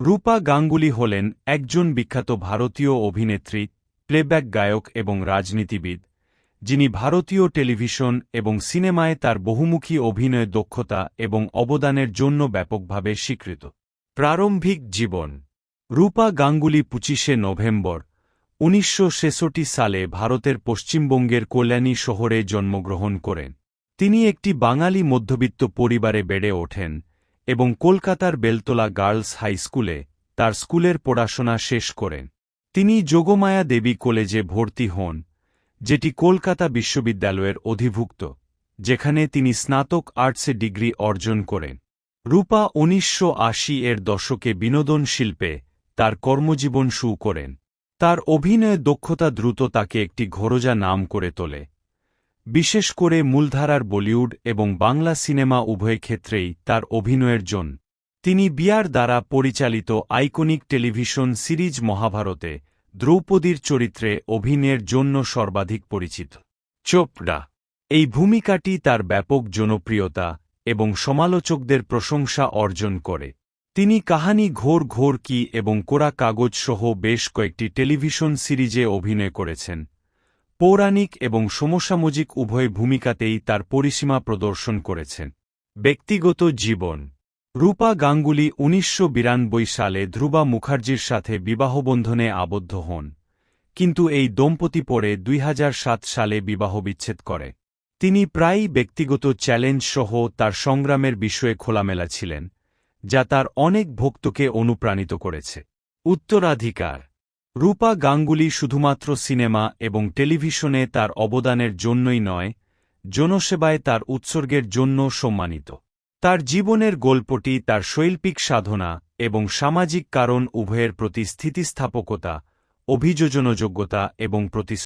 রূপা গাঙ্গুলি হলেন একজন বিখ্যাত ভারতীয় অভিনেত্রী, প্লেব্যাক গায়ক এবং রাজনীতিবিদ, যিনি ভারতীয় টেলিভিশন এবং সিনেমায় তার বহুমুখী অভিনয় দক্ষতা এবং অবদানের জন্য ব্যাপকভাবে স্বীকৃত। প্রারম্ভিক জীবন। রূপা গাঙ্গুলি পঁচিশে নভেম্বর, উনিশশো ছেষট্টি সালে ভারতের পশ্চিমবঙ্গের কল্যাণী শহরে জন্মগ্রহণ করেন। তিনি একটি বাঙালি মধ্যবিত্ত পরিবারে বেড়ে ওঠেন। এবং কলকাতার বেলতলা গার্লস হাই স্কুলে তার স্কুলের পড়াশোনা শেষ করেন। তিনি যোগমায়া দেবী কলেজে ভর্তি হন, যেটি কলকাতা বিশ্ববিদ্যালয়ের অধিভুক্ত, যেখানে তিনি স্নাতক আর্টসে ডিগ্রি অর্জন করেন। রূপা উনিশশো আশি এর দশকে বিনোদন শিল্পে তার কর্মজীবন শুরু করেন। তার অভিনয়ে দক্ষতা দ্রুত তাকে একটি ঘরোজা নাম করে তোলে। বিশেষ করে মূলধারার বলিউড এবং বাংলা সিনেমা উভয় ক্ষেত্রেই তার অভিনয়ের জন্য তিনি বিয়ার দ্বারা পরিচালিত আইকনিক টেলিভিশন সিরিজ মহাভারতে দ্রৌপদীর চরিত্রে অভিনয়ের জন্য সর্বাধিক পরিচিত। চোপড়া এই ভূমিকাটি তার ব্যাপক জনপ্রিয়তা এবং সমালোচকদের প্রশংসা অর্জন করে। তিনি কাহানি ঘোর ঘোর কি এবং কোরা কাগজ সহ বেশ কয়েকটি টেলিভিশন সিরিজে অভিনয় করেছেন। পৌরাণিক এবং সমসাময়িক উভয় ভূমিকাতেই তার পরিসীমা প্রদর্শন করেছেন। ব্যক্তিগত জীবন। রূপা গাঙ্গুলি উনিশশো বিরানব্বই সালে ধ্রুবা মুখার্জির সাথে বিবাহবন্ধনে আবদ্ধ হন, কিন্তু এই দম্পতি পরে দুই হাজার সাত সালে বিবাহবিচ্ছেদ করে। তিনি প্রায়ই ব্যক্তিগত চ্যালেঞ্জ সহ তার সংগ্রামের বিষয়ে খোলামেলা ছিলেন, যা তার অনেক ভক্তকে অনুপ্রাণিত করেছে। উত্তরাধিকার। রূপা গাঙ্গুলি শুধুমাত্র সিনেমা এবং টেলিভিশনে তার অবদানের জন্যই নয়, জনসেবায় তার উৎসর্গের জন্য সম্মানিত। তার জীবনের গল্পটি তার শৈল্পিক সাধনা এবং সামাজিক কারণ উভয়ের প্রতি স্থিতিস্থাপকতা, অভিযোজনযোগ্যতা এবং প্রতি